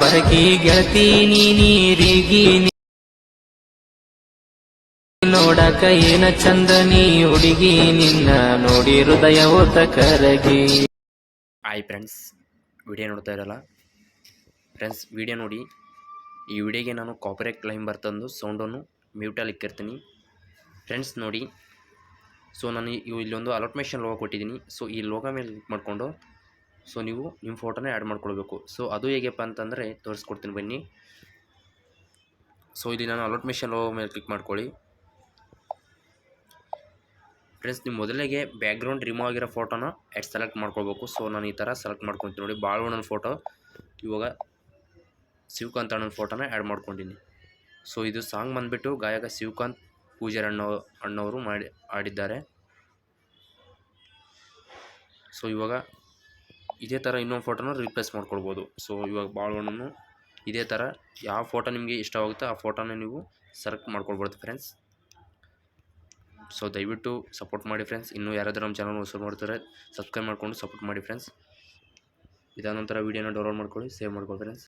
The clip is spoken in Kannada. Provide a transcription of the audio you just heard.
ಬರಗಿ ಗೆಳತಿ, ನೀ ನೀರಿಗಿ ನೋಡಕ ಏನ ಚಂದ, ನೀ ಹುಡುಗಿ ನಿನ್ನ ನೋಡಿ ಹೃದಯ ಓತ ಕರಗಿ. ಆಯ್ ಫ್ರೆಂಡ್ಸ್ ವಿಡಿಯೋ ನೋಡ್ತಾ ಇರಲ್ಲ? ಫ್ರೆಂಡ್ಸ್ ವಿಡಿಯೋ ನೋಡಿ. ಈ ವಿಡಿಯೋಗೆ ನಾನು ಕಾಪರೇಟ್ ಕ್ಲೈಮ್ ಬರ್ತಂದು ಸೌಂಡನ್ನು ಮ್ಯೂಟಲ್ಲಿ ಇಕ್ಕಿರ್ತೀನಿ. ಫ್ರೆಂಡ್ಸ್ ನೋಡಿ. ಸೊ ನಾನು ಇಲ್ಲೊಂದು ಅಲಾಟ್ಮೇಷನ್ ಲೋಗ ಕೊಟ್ಟಿದ್ದೀನಿ. ಸೊ ಈ ಲೋಗ ಮೇಲೆ ಕ್ಲಿಕ್ ಮಾಡಿಕೊಂಡು ಸೊ ನೀವು ನಿಮ್ಮ ಫೋಟೋನೇ ಆ್ಯಡ್ ಮಾಡ್ಕೊಳ್ಬೇಕು. ಸೊ ಅದು ಹೇಗೆಪ್ಪ ಅಂತಂದರೆ ತೋರಿಸ್ಕೊಡ್ತೀನಿ ಬನ್ನಿ. ಸೊ ಇಲ್ಲಿ ನಾನು ಅಲಾಟ್ಮೇಷನ್ ಲೋ ಮೇಲೆ ಕ್ಲಿಕ್ ಮಾಡ್ಕೊಳ್ಳಿ. ಫ್ರೆಂಡ್ಸ್, ನೀವು ಮೊದಲಿಗೆ ಬ್ಯಾಕ್ಗ್ರೌಂಡ್ ರಿಮೂವ್ ಆಗಿರೋ ಫೋಟೋನ ಎಡ್ ಸೆಲೆಕ್ಟ್ ಮಾಡ್ಕೊಳ್ಬೇಕು. ಸೊ ನಾನು ಈ ಥರ ಸೆಲೆಕ್ಟ್ ಮಾಡ್ಕೊತೀನಿ ನೋಡಿ ಬಾಳುವಣ್ಣನ ಫೋಟೋ, ಇವಾಗ ಶಿವಕಾಂತ್ ಅಣ್ಣನ ಫೋಟೋನ ಆ್ಯಡ್ ಮಾಡ್ಕೊಂಡಿನಿ. ಸೊ ಇದು ಸಾಂಗ್ ಬಂದುಬಿಟ್ಟು ಗಾಯಕ ಶಿವಕಾಂತ್ ಪೂಜಾರಿ ಅಣ್ಣ ಅಣ್ಣವರು ಮಾಡಿ ಆಡಿದ್ದಾರೆ ಸೊ ಇವಾಗ ಇದೇ ಥರ ಇನ್ನೊಂದು ಫೋಟೋನ ರಿಪ್ಲೇಸ್ ಮಾಡ್ಕೊಳ್ಬೋದು. ಸೊ ಇವಾಗ ಬಾಳವಣ್ಣನು ಇದೇ ಥರ ಯಾವ ಫೋಟೋ ನಿಮಗೆ ಇಷ್ಟವಾಗುತ್ತೆ ಆ ಫೋಟೋನ ನೀವು ಸೆಲೆಕ್ಟ್ ಮಾಡ್ಕೊಳ್ಬೋದು ಫ್ರೆಂಡ್ಸ್ ಸೊ ದಯವಿಟ್ಟು ಸಪೋರ್ಟ್ ಮಾಡಿ ಫ್ರೆಂಡ್ಸ್ ಇನ್ನೂ ಯಾರಾದರೂ ನಮ್ಮ ಚಾನಲ್ ಹೊಸ ಮಾಡ್ತಾರೆ ಸಬ್ಸ್ಕ್ರೈಬ್ ಮಾಡಿಕೊಂಡು ಸಪೋರ್ಟ್ ಮಾಡಿ ಫ್ರೆಂಡ್ಸ್ ಇದಾದ ನಂತರ ವೀಡಿಯೋನ ಡೌನ್ಲೋಡ್ ಮಾಡ್ಕೊಳ್ಳಿ ಸೇವ್ ಮಾಡ್ಕೊಳ್ಳಿ ಫ್ರೆಂಡ್ಸ್